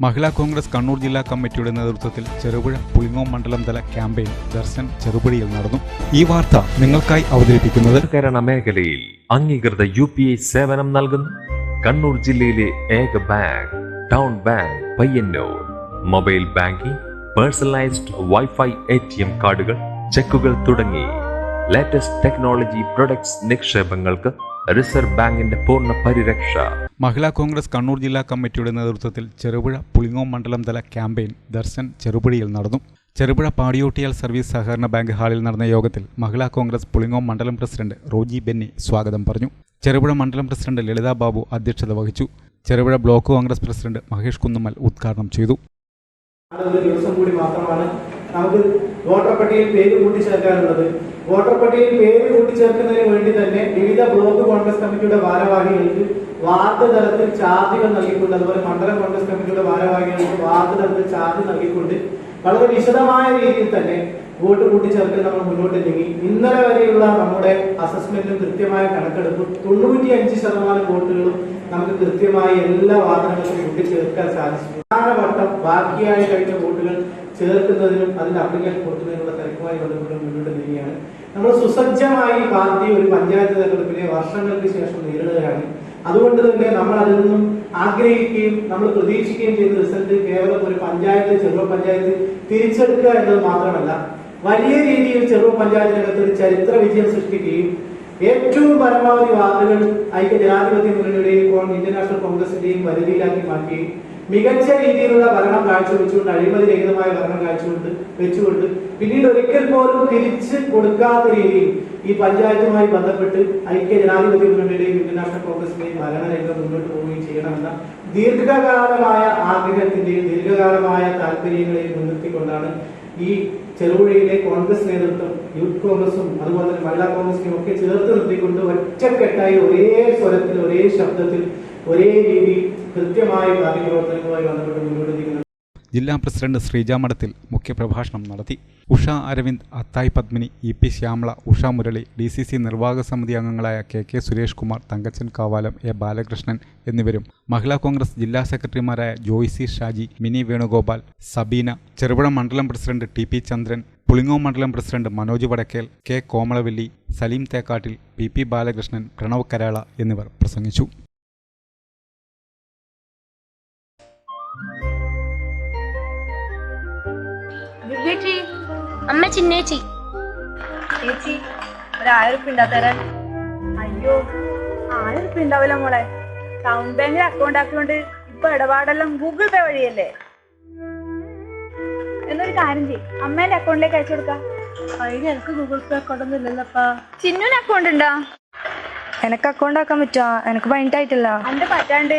മഹിളാ കോൺഗ്രസ് കണ്ണൂർ ജില്ലാ കമ്മിറ്റിയുടെ നേതൃത്വത്തിൽ ചെറുപുഴ പുലിങ്ങോം മണ്ഡലം തല ക്യാമ്പയിൻ ദർശൻ ചെറുപുഴയിൽ നടന്നു. ഈ വാർത്ത നിങ്ങൾക്കായി അവതരിപ്പിക്കുന്നത് കേരള മേഖലയിൽ അംഗീകൃത യു പി ഐ സേവനം നൽകുന്നു. കണ്ണൂർ ജില്ലയിലെ ഏക bank town bank Payyanur. Mobile banking personalised wifi A T M കാർഡുകൾ ചെക്കുകൾ തുടങ്ങി. ലേറ്റസ്റ്റ് ടെക്നോളജി പ്രൊഡക്ട്സ് നിക്ഷേപങ്ങൾക്ക് റിസർവ് ബാങ്കിന്റെ പൂർണ പരിരക്ഷ. മഹിളാ കോൺഗ്രസ് കണ്ണൂർ ജില്ലാ കമ്മിറ്റിയുടെ നേതൃത്വത്തിൽ ചെറുപുഴ പുളിങ്ങോം മണ്ഡലം തല ക്യാമ്പയിൻ ദർശൻ ചെറുപുഴയിൽ നടന്നു. ചെറുപുഴ പാടിയോട്ടിയാൽ സർവീസ് സഹകരണ ബാങ്ക് ഹാളിൽ നടന്ന യോഗത്തിൽ മഹിളാ കോൺഗ്രസ് പുളിങ്ങോം മണ്ഡലം പ്രസിഡന്റ് റോജി ബെന്നി സ്വാഗതം പറഞ്ഞു. ചെറുപുഴ മണ്ഡലം പ്രസിഡന്റ് ലളിതാ ബാബു അധ്യക്ഷത വഹിച്ചു. Cherupuzha block Congress president Mahesh Kunnummal ഉദ്ഘാടനം ചെയ്തു. ദിവസം കൂടി മാത്രമാണ് നമുക്ക് വോട്ടർ പട്ടികയിൽ പേര് കൂട്ടിച്ചേർക്കാനുള്ളത്. വോട്ടർ പട്ടികയിൽ പേര് കൂട്ടിച്ചേർക്കുന്നതിന് വേണ്ടി തന്നെ വിവിധ ബ്ലോക്ക് കോൺഗ്രസ് കമ്മിറ്റിയുടെ ഭാരവാഹികൾക്ക് വാർഡ് തലത്തിൽ ചാർജുകൾ നൽകിക്കൊണ്ട് അതുപോലെ മണ്ഡലം കോൺഗ്രസ് കമ്മിറ്റിയുടെ ഭാരവാഹികൾക്ക് വാർഡ് തലത്തിൽ ചാർജ് നൽകിക്കൊണ്ട് വളരെ വിശദമായ രീതിയിൽ തന്നെ വോട്ട് കൂട്ടിച്ചേർക്കൽ നമ്മൾ മുന്നോട്ട് നീങ്ങി ഇന്നലെ വരെയുള്ള നമ്മുടെ അസസ്മെന്റും കൃത്യമായ കണക്കെടുപ്പും തൊണ്ണൂറ്റി അഞ്ച് ശതമാനം വോട്ടുകളും നമുക്ക് കൃത്യമായി എല്ലാ വാഹനങ്ങൾക്കും കൂട്ടിച്ചേർക്കാൻ സാധിച്ചു. പ്രധാനവട്ടം ബാക്കിയായി കഴിഞ്ഞ വോട്ടുകൾ ചേർക്കുന്നതിനും അതിന്റെ അപ്ലിക്കേഷൻ കൊടുക്കുന്നതിനുള്ള തിരക്കുമായി ബന്ധപ്പെട്ട് മുന്നോട്ട് നീങ്ങിയാണ് നമ്മൾ സുസജ്ജമായി പാർട്ടി ഒരു പഞ്ചായത്ത് തെരഞ്ഞെടുപ്പിനെ വർഷങ്ങൾക്ക് ശേഷം നേരിടുകയാണ്. അതുകൊണ്ട് തന്നെ നമ്മൾ അതിൽ നിന്നും ആഗ്രഹിക്കുകയും നമ്മൾ പ്രതീക്ഷിക്കുകയും ചെയ്ത റിസൾട്ട് കേവലം ഒരു പഞ്ചായത്ത് ചെറുപ്പ പഞ്ചായത്ത് തിരിച്ചെടുക്കുക എന്നത് മാത്രമല്ല വലിയ രീതിയിൽ ചെറു പഞ്ചായത്തിനകത്ത് ഒരു ചരിത്ര വിജയം സൃഷ്ടിക്കുകയും ഏറ്റവും പരമാവധി വാർഡുകൾ ഐക്യ ജനാധിപത്യ മുന്നണിയുടെയും ഇന്ത്യൻ നാഷണൽ കോൺഗ്രസിന്റെയും വരുതിയിലാക്കി മാറ്റുകയും മികച്ച രീതിയിലുള്ള ഭരണം കാഴ്ചവെച്ചുകൊണ്ട് അഴിമതി രഹിതമായ ഭരണം കാഴ്ചകൊണ്ട് വെച്ചുകൊണ്ട് പിന്നീട് ഒരിക്കൽ പോലും തിരിച്ച് കൊടുക്കാത്ത രീതിയിൽ ഈ പഞ്ചായത്തുമായി ബന്ധപ്പെട്ട് ഐക്യ ജനാധിപത്യ മുന്നണിയുടെയും ഇന്ത്യൻ നാഷണൽ കോൺഗ്രസിന്റെയും ഭരണരംഗം മുന്നോട്ട് പോവുകയും ചെയ്യണമെന്ന ദീർഘകാലമായ ആഗ്രഹത്തിന്റെയും ദീർഘകാലമായ താല്പര്യങ്ങളെയും മുൻനിർത്തിക്കൊണ്ടാണ് ഈ ചെറുപുഴയിലെ കോൺഗ്രസ് നേതൃത്വം യൂത്ത് കോൺഗ്രസും അതുപോലെ തന്നെ മഹിളാ കോൺഗ്രസിനെയും ഒക്കെ ചേർത്ത് നിർത്തിക്കൊണ്ട് ഒറ്റക്കെട്ടായി ഒരേ സ്വരത്തിൽ ഒരേ ശബ്ദത്തിൽ ഒരേ രീതിയിൽ കൃത്യമായ പാർട്ടി പ്രവർത്തനങ്ങളുമായി ബന്ധപ്പെട്ട് മുന്നോട്ട് ജില്ലാ പ്രസിഡന്റ് ശ്രീജ മഠത്തിൽ മുഖ്യപ്രഭാഷണം നടത്തി. Usha Aravind Athai Padmini E P Shyamala Usha Murali D C C നിർവാഹക സമിതി അംഗങ്ങളായ K K Suresh Kumar Thankachan Kavalam A Balakrishnan എന്നിവരും. മഹിളാ കോൺഗ്രസ് ജില്ലാ സെക്രട്ടറിമാരായ ജോയ്സി ഷാജി മിനി വേണുഗോപാൽ സബീന ചെറുപുഴ മണ്ഡലം president T P Chandran Pulingome മണ്ഡലം president Manoj Vadakkel K Komalavalli Saleem Thekkattil P P Balakrishnan Pranav Karala എന്നിവർ പ്രസംഗിച്ചു. ദിവ്യേച്ചി അമ്മ ചിന്നേച്ചി ചേച്ചി ഒരു ആയിരം ഉറുപ്പ ഉണ്ടാ തരാൻ അയ്യോ ആയിരം ഉറുപ്പ ഉണ്ടാവില്ല മോളെ ടൗൺ ബാങ്കിൽ അക്കൗണ്ട് ആക്കിയോണ്ട് ഇപ്പൊ ഇടപാടെല്ലാം ഗൂഗിൾ പേ വഴിയല്ലേ? എന്നൊരു കാര്യം ചെയ്യും. അമ്മേന്റെ അക്കൗണ്ടിലേക്ക് അയച്ചു കൊടുക്കാം. അതിന് എനിക്ക് ഗൂഗിൾ പേ അക്കൗണ്ട് ഒന്നും ഇല്ലല്ലപ്പാ ചിന്നുവിന് അക്കൗണ്ട് ഉണ്ടോ? എനക്ക് അക്കൗണ്ട് ആക്കാൻ പറ്റുമോ എനിക്ക് ആയിട്ടില്ല. എന്റെ പറ്റാണ്ട്.